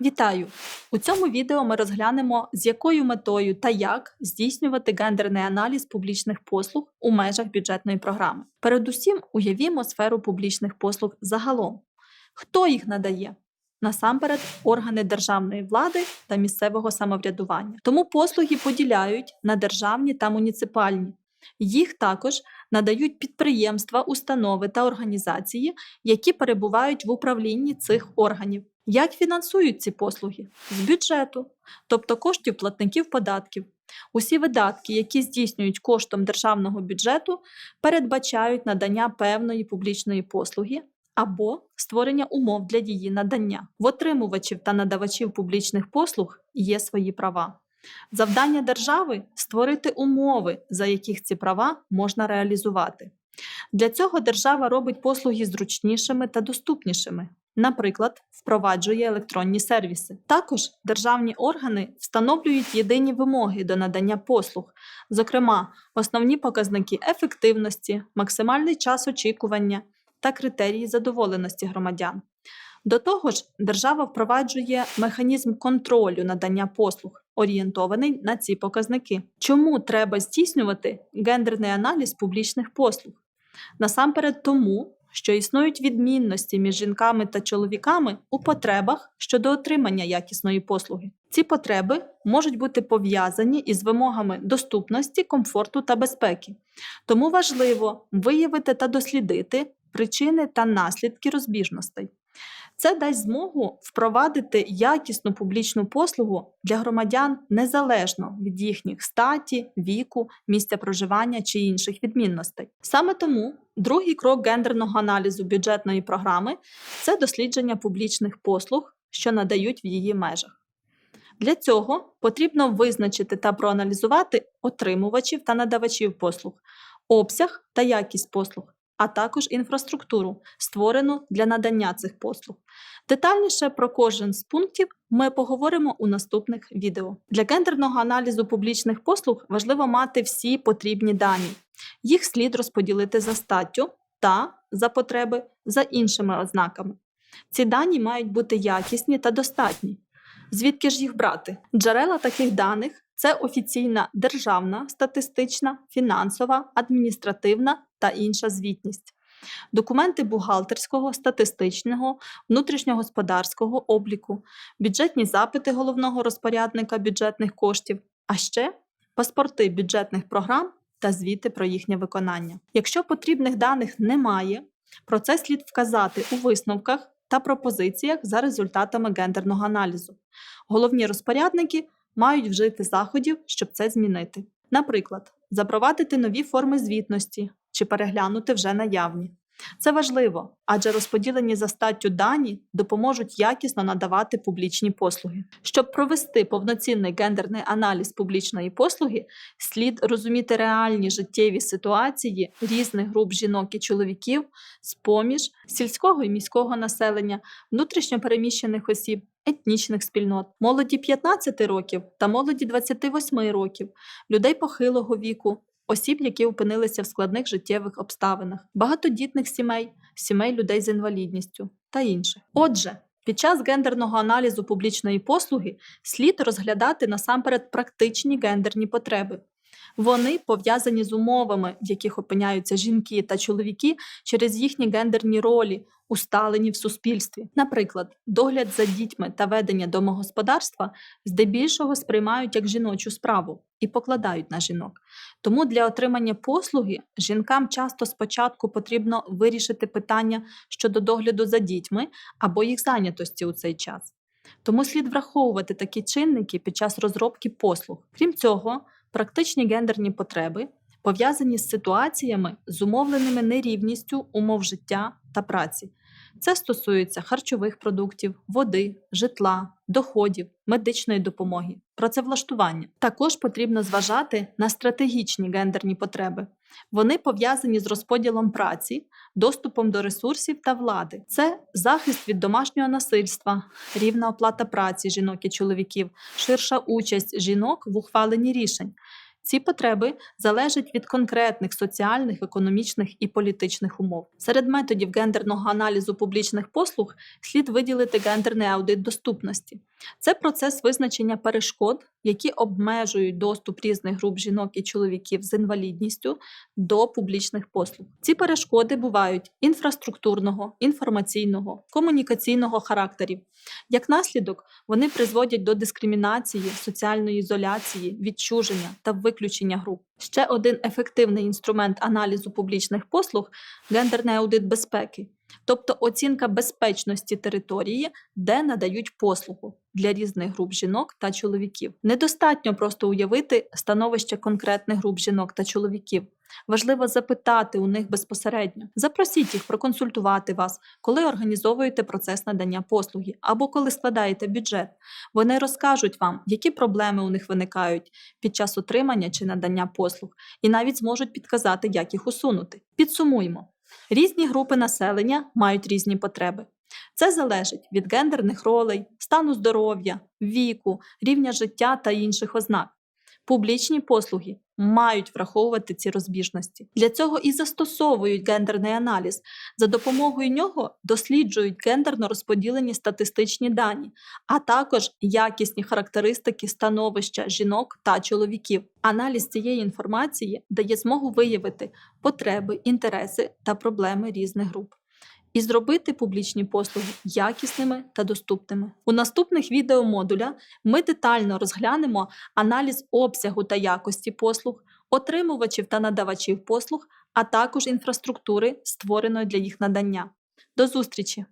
Вітаю! У цьому відео ми розглянемо, з якою метою та як здійснювати гендерний аналіз публічних послуг у межах бюджетної програми. Передусім, уявімо сферу публічних послуг загалом. Хто їх надає? Насамперед, органи державної влади та місцевого самоврядування. Тому послуги поділяють на державні та муніципальні. Їх також надають підприємства, установи та організації, які перебувають в управлінні цих органів. Як фінансують ці послуги? З бюджету, тобто коштів платників податків. Усі видатки, які здійснюють коштом державного бюджету, передбачають надання певної публічної послуги або створення умов для її надання. В отримувачів та надавачів публічних послуг є свої права. Завдання держави створити умови, за яких ці права можна реалізувати. Для цього держава робить послуги зручнішими та доступнішими. Наприклад, впроваджує електронні сервіси. Також державні органи встановлюють єдині вимоги до надання послуг, зокрема, основні показники ефективності, максимальний час очікування та критерії задоволеності громадян. До того ж, держава впроваджує механізм контролю надання послуг, орієнтований на ці показники. Чому треба здійснювати гендерний аналіз публічних послуг? Насамперед тому, що існують відмінності між жінками та чоловіками у потребах щодо отримання якісної послуги. Ці потреби можуть бути пов'язані із вимогами доступності, комфорту та безпеки. Тому важливо виявити та дослідити причини та наслідки розбіжностей. Це дасть змогу впровадити якісну публічну послугу для громадян незалежно від їхніх статі, віку, місця проживання чи інших відмінностей. Саме тому другий крок гендерного аналізу бюджетної програми це дослідження публічних послуг, що надають в її межах. Для цього потрібно визначити та проаналізувати отримувачів та надавачів послуг, обсяг та якість послуг а також інфраструктуру, створену для надання цих послуг. Детальніше про кожен з пунктів ми поговоримо у наступних відео. Для гендерного аналізу публічних послуг важливо мати всі потрібні дані. Їх слід розподілити за статтю та за потреби за іншими ознаками. Ці дані мають бути якісні та достатні. Звідки ж їх брати? Джерела таких даних це офіційна державна, статистична, фінансова, адміністративна та інша звітність. Документи бухгалтерського, статистичного, внутрішньогосподарського обліку, бюджетні запити головного розпорядника бюджетних коштів, а ще паспорти бюджетних програм та звіти про їхнє виконання. Якщо потрібних даних немає, про це слід вказати у висновках та пропозиціях за результатами гендерного аналізу. Головні розпорядники мають вжити заходів, щоб це змінити. Наприклад, запровадити нові форми звітності чи переглянути вже наявні. Це важливо, адже розподілені за статтю дані допоможуть якісно надавати публічні послуги. Щоб провести повноцінний гендерний аналіз публічної послуги, слід розуміти реальні життєві ситуації різних груп жінок і чоловіків з поміж сільського і міського населення, внутрішньопереміщених осіб, етнічних спільнот, молоді 15 років та молоді 28 років, людей похилого віку, осіб, які опинилися в складних життєвих обставинах, багатодітних сімей, сімей людей з інвалідністю та інших. Отже, під час гендерного аналізу публічної послуги слід розглядати насамперед практичні гендерні потреби. Вони пов'язані з умовами, в яких опиняються жінки та чоловіки через їхні гендерні ролі, усталені в суспільстві. Наприклад, догляд за дітьми та ведення домогосподарства здебільшого сприймають як жіночу справу і покладають на жінок. Тому для отримання послуги жінкам часто спочатку потрібно вирішити питання щодо догляду за дітьми або їх зайнятості у цей час. Тому слід враховувати такі чинники під час розробки послуг. Крім цього, практичні гендерні потреби пов'язані з ситуаціями, зумовленими нерівністю умов життя та праці. Це стосується харчових продуктів, води, житла, доходів, медичної допомоги, працевлаштування. Також потрібно зважати на стратегічні гендерні потреби. Вони пов'язані з розподілом праці, доступом до ресурсів та влади. Це захист від домашнього насильства, рівна оплата праці жінок і чоловіків, ширша участь жінок в ухваленні рішень. Ці потреби залежать від конкретних соціальних, економічних і політичних умов. Серед методів гендерного аналізу публічних послуг слід виділити гендерний аудит доступності. Це процес визначення перешкод, які обмежують доступ різних груп жінок і чоловіків з інвалідністю до публічних послуг. Ці перешкоди бувають інфраструктурного, інформаційного, комунікаційного характерів. Як наслідок, вони призводять до дискримінації, соціальної ізоляції, відчуження та виключення груп. Ще один ефективний інструмент аналізу публічних послуг гендерний аудит безпеки, тобто оцінка безпечності території, де надають послугу для різних груп жінок та чоловіків. Недостатньо просто уявити становище конкретних груп жінок та чоловіків. Важливо запитати у них безпосередньо. Запросіть їх проконсультувати вас, коли організовуєте процес надання послуги або коли складаєте бюджет. Вони розкажуть вам, які проблеми у них виникають під час отримання чи надання послуг, і навіть зможуть підказати, як їх усунути. Підсумуємо: різні групи населення мають різні потреби. Це залежить від гендерних ролей, стану здоров'я, віку, рівня життя та інших ознак. Публічні послуги мають враховувати ці розбіжності. Для цього і застосовують гендерний аналіз. За допомогою нього досліджують гендерно розподілені статистичні дані, а також якісні характеристики становища жінок та чоловіків. Аналіз цієї інформації дає змогу виявити потреби, інтереси та проблеми різних груп. І зробити публічні послуги якісними та доступними. У наступних відеомодулях ми детально розглянемо аналіз обсягу та якості послуг, отримувачів та надавачів послуг, а також інфраструктури, створеної для їх надання. До зустрічі!